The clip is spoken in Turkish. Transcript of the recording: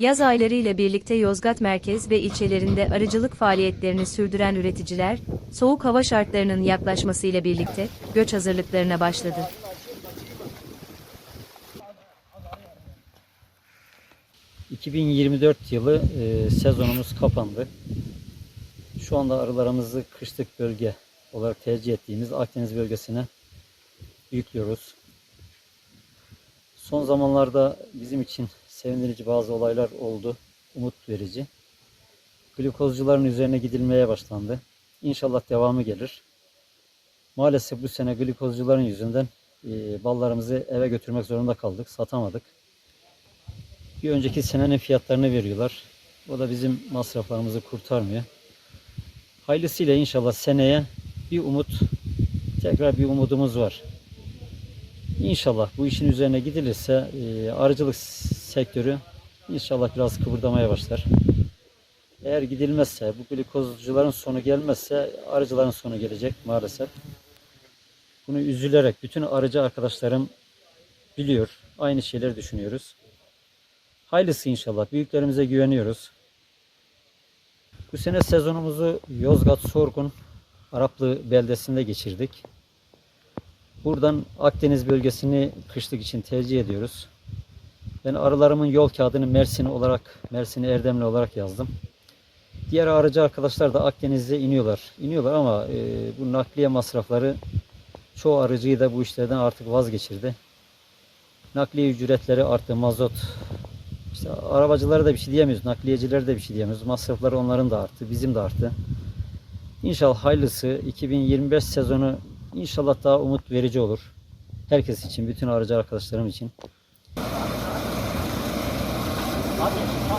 Yaz ayları ile birlikte Yozgat merkez ve ilçelerinde arıcılık faaliyetlerini sürdüren üreticiler, soğuk hava şartlarının yaklaşmasıyla birlikte göç hazırlıklarına başladı. ...2024 yılı e, sezonumuz kapandı. Şu anda arılarımızı kışlık bölge olarak tercih ettiğimiz Akdeniz bölgesine yüklüyoruz. Son zamanlarda bizim için sevindirici bazı olaylar oldu. Umut verici. Glikozcuların üzerine gidilmeye başlandı. İnşallah devamı gelir. Maalesef bu sene glikozcuların yüzünden e, ballarımızı eve götürmek zorunda kaldık. Satamadık. Bir önceki senenin fiyatlarını veriyorlar. O da bizim masraflarımızı kurtarmıyor. Hayırlısıyla inşallah seneye bir umut, tekrar bir umudumuz var. İnşallah bu işin üzerine gidilirse e, arıcılık sektörü inşallah biraz kıpırdamaya başlar. Eğer gidilmezse, bu glikozcuların sonu gelmezse arıcıların sonu gelecek maalesef. Bunu üzülerek bütün arıcı arkadaşlarım biliyor. Aynı şeyleri düşünüyoruz. Hayırlısı inşallah. Büyüklerimize güveniyoruz. Bu sene sezonumuzu Yozgat Sorgun Araplı beldesinde geçirdik. Buradan Akdeniz bölgesini kışlık için tercih ediyoruz. Ben arılarımın yol kağıdını Mersin olarak, Mersin Erdemli olarak yazdım. Diğer arıcı arkadaşlar da Akdeniz'e iniyorlar. İniyorlar ama e, bu nakliye masrafları çoğu arıcıyı da bu işlerden artık vazgeçirdi. Nakliye ücretleri arttı, mazot. İşte arabacılara da bir şey diyemiyoruz, nakliyecilere de bir şey diyemiyoruz. Masrafları onların da arttı, bizim de arttı. İnşallah hayırlısı 2025 sezonu inşallah daha umut verici olur. Herkes için, bütün arıcı arkadaşlarım için. 早点起床